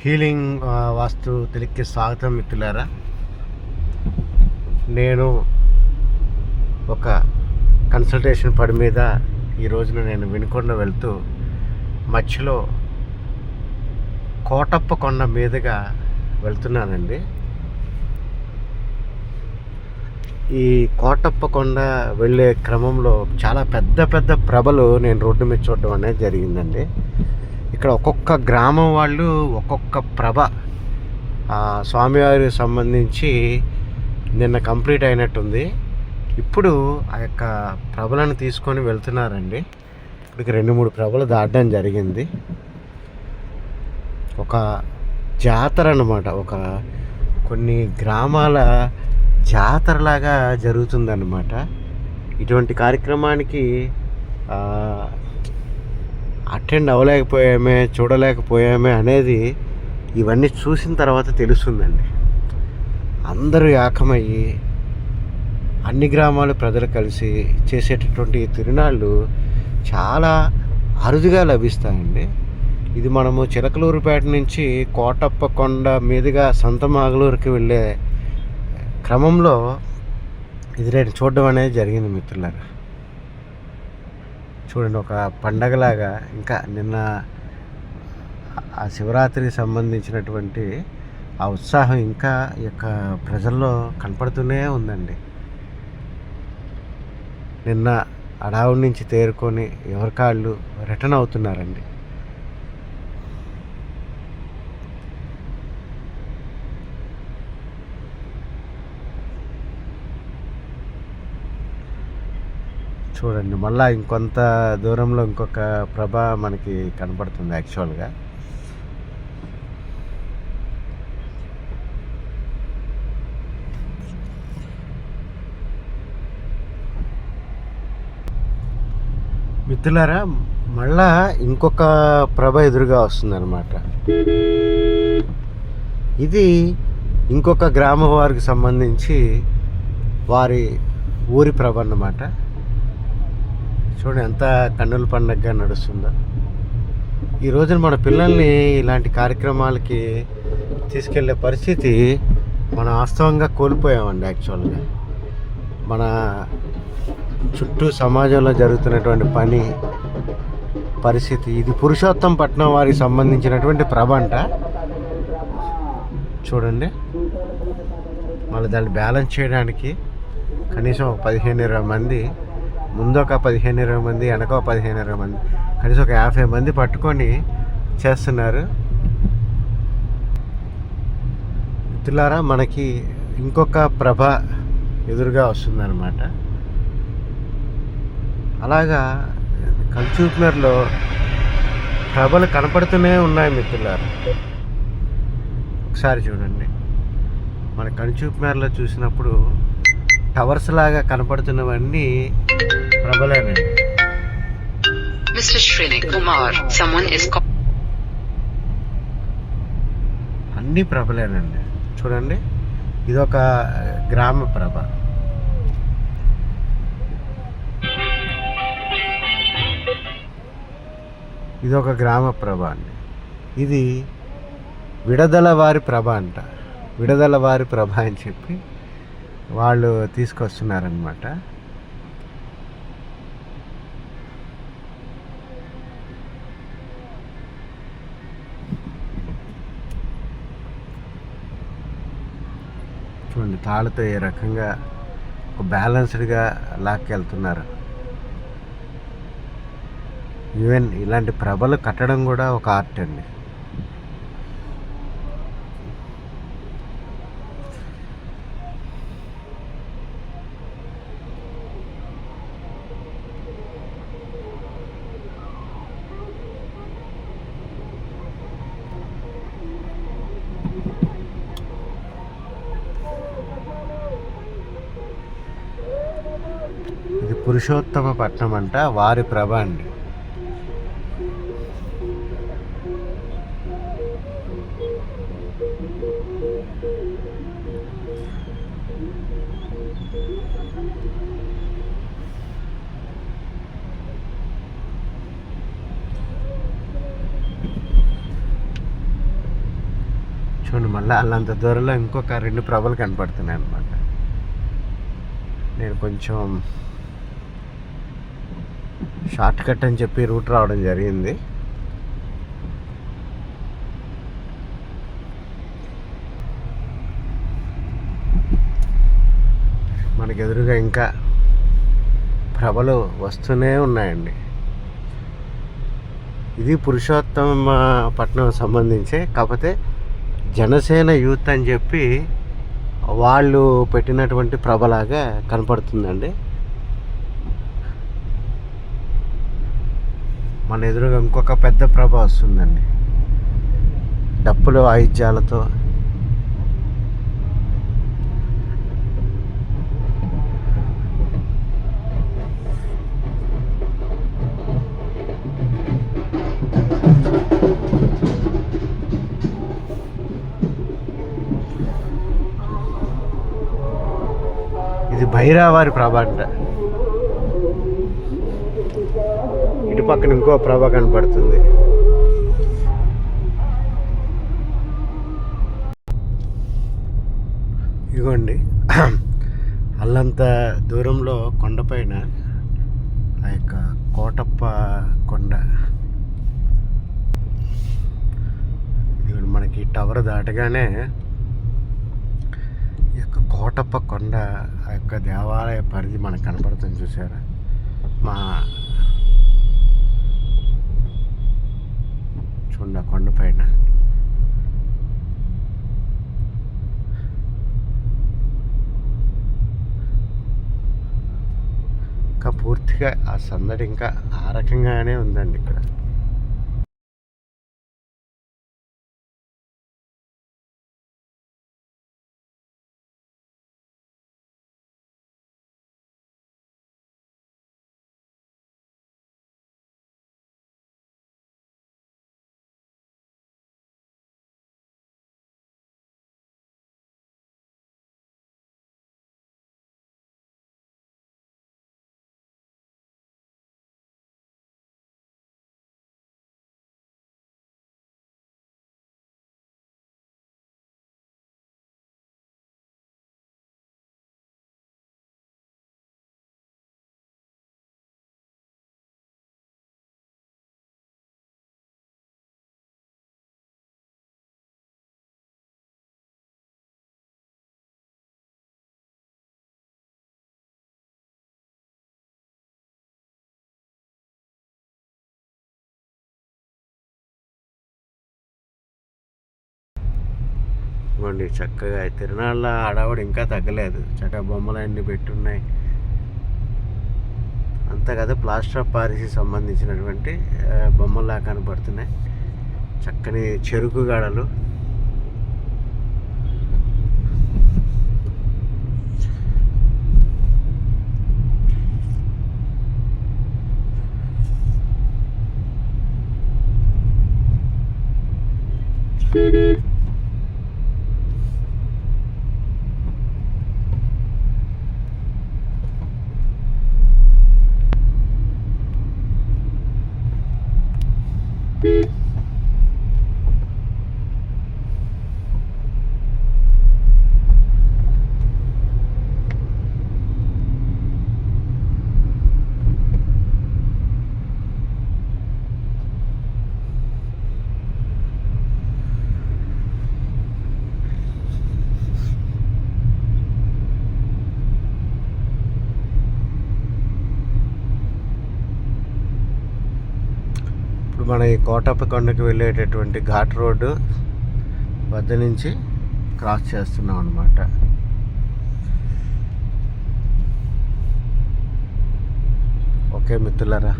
Healing వాస్తు తెలుగుకి స్వాగతం మిత్రులారా. నేను ఒక కన్సల్టేషన్ పడి మీద ఈ రోజున నేను వినుకొండ వెళ్తూ మధ్యలో కోటప్ప కొండ మీదుగా వెళ్తున్నానండి. ఈ కోటప్ప కొండ వెళ్ళే క్రమంలో చాలా పెద్ద పెద్ద ప్రభలు నేను రోడ్డు మీద చూడడం అనేది జరిగిందండి. ఇక్కడ ఒక్కొక్క గ్రామం వాళ్ళు ఒక్కొక్క ప్రభ స్వామివారికి సంబంధించి నిన్న కంప్లీట్ అయినట్టుంది. ఇప్పుడు ఆ యొక్క ప్రభలను తీసుకొని వెళ్తున్నారండి. ఇప్పటికి రెండు మూడు ప్రభలు దాటడం జరిగింది. ఒక జాతర అన్నమాట. ఒక కొన్ని గ్రామాల జాతరలాగా జరుగుతుందన్నమాట. ఇటువంటి కార్యక్రమానికి అటెండ్ అవ్వలేకపోయామే చూడలేకపోయామే అనేది ఇవన్నీ చూసిన తర్వాత తెలుస్తుందండి. అందరూ ఏకమయ్యి అన్ని గ్రామాల ప్రజలు కలిసి చేసేటటువంటి ఈ తిరునాళ్ళు చాలా అరుదుగా లభిస్తాయండి. ఇది మనము చిలకలూరుపేట నుంచి కోటప్ప కొండ మీదుగా సంతమాగలూరుకి వెళ్ళే క్రమంలో ఇది నేను చూడడం అనేది జరిగింది మిత్రులారా. చూడండి ఒక పండగలాగా ఇంకా నిన్న ఆ శివరాత్రికి సంబంధించినటువంటి ఆ ఉత్సాహం ఇంకా ఈ యొక్క ప్రజల్లో కనపడుతూనే ఉందండి. నిన్న అడావుడి నుంచి తేరుకొని ఎవరి కాళ్ళు రిటర్న్ అవుతున్నారండి. చూడండి మళ్ళా ఇంకొంత దూరంలో ఇంకొక ప్రభ మనకి కనపడుతుంది యాక్చువల్గా. మిత్రులారా మళ్ళా ఇంకొక ప్రభ ఎదురుగా వస్తుందన్నమాట. ఇది ఇంకొక గ్రామ వారికి సంబంధించి వారి ఊరి ప్రభ అన్నమాట. చూడండి ఎంత కన్నుల పండగగా నడుస్తుందో. ఈ రోజున మన పిల్లల్ని ఇలాంటి కార్యక్రమాలకి తీసుకెళ్ళే పరిస్థితి మనం వాస్తవంగా కోల్పోయామండి యాక్చువల్గా. మన చుట్టూ సమాజంలో జరుగుతున్నటువంటి పని పరిస్థితి ఇది పురుషోత్తం పట్నం వారికి సంబంధించినటువంటి ప్రభ అంట. చూడండి మళ్ళీ దాన్ని బ్యాలెన్స్ చేయడానికి కనీసం పదిహేను ఇరవై మంది ముందు ఒక పదిహేను ఇరవై మంది వెనక ఒక పదిహేను ఇరవై మంది. కనీసం ఒక యాభై మంది పట్టుకొని చేస్తున్నారు. మిత్రులారా మనకి ఇంకొక ప్రభ ఎదురుగా వస్తుందన్నమాట. అలాగా కంచూప్నర్లో ప్రభలు కనపడుతూనే ఉన్నాయి మిత్రులారా. ఒకసారి చూడండి. మన కనుచూపుమేరలో చూసినప్పుడు టవర్స్ లాగా కనపడుతున్నవన్నీ ప్రభలేనండి Kumar, someone is call- అన్ని ప్రభలేనండి చూడండి. ఇదొక గ్రామ ప్రభ. ఇదొక గ్రామ ప్రభ అండి. ఇది విడదల వారి ప్రభ అంట. విడదల వారి ప్రభ అని చెప్పి వాళ్ళు తీసుకొస్తున్నారనమాట చూడండి తాళ్ళతో ఏ రకంగా ఒక బ్యాలెన్స్డ్గా లాక్కెళ్తున్నారు. ఈవెన్ ఇలాంటి ప్రభలు కట్టడం కూడా ఒక ఆర్ట్ అండి ఇది పురుషోత్తమ పట్నం అంట వారి ప్రభ అండి. చూడండి మళ్ళీ అల్లంత దూరంలో ఇంకొక రెండు ప్రభలు కనపడుతున్నాయి అన్నమాట నేను కొంచెం షార్ట్ కట్ అని చెప్పి రూట్ రావడం జరిగింది. మనకి ఎదురుగా ఇంకా ప్రభలు వస్తూనే ఉన్నాయండి. ఇది పురుషోత్తమ పట్నం సంబంధించే కాకపోతే జనసేన యూత్ అని చెప్పి వాళ్ళు పెట్టినటువంటి ప్రభలాగా కనపడుతుందండి. మన ఎదురుగా ఇంకొక పెద్ద ప్రభ వస్తుందండి. డప్పులు వాయిద్యాలతో. ఇది భైరావారి ప్రభ అంట. ఇటు పక్కన ఇంకో ప్రభ కనపడుతుంది. ఇదిగోండి అల్లంత దూరంలో కొండపైన ఆ యొక్క కోటప్ప కొండ. ఇదిగోండి మనకి టవర్ దాటగానే ఈ యొక్క కోటప్ప కొండ ఆ యొక్క దేవాలయ పరిధి మనకు కనపడుతుంది చూసారా? మా చూడండి ఆ కొండ పైన. ఇంకా పూర్తిగా ఆ సందడి ఇంకా ఆ రకంగానే ఉందండి ఇక్కడ. ఇవ్వండి చక్కగా తిరునాళ్ళ ఆడవాడు ఇంకా తగ్గలేదు. చక్కగా బొమ్మలు అన్నీ పెట్టున్నాయి. అంతా కదా ప్లాస్టర్ ఆఫ్ పారిస్కి సంబంధించినటువంటి బొమ్మలా బొమ్మల్లా కనపడుతున్నాయి. చక్కని చెరుకు గడలు. ఇప్పుడు మన ఈ కోటప్పకొండకి వెళ్ళేటటువంటి ఘాట్ రోడ్డు వద్ద నుంచి క్రాస్ చేస్తున్నాం అనమాట ఓకే మిత్రులారా.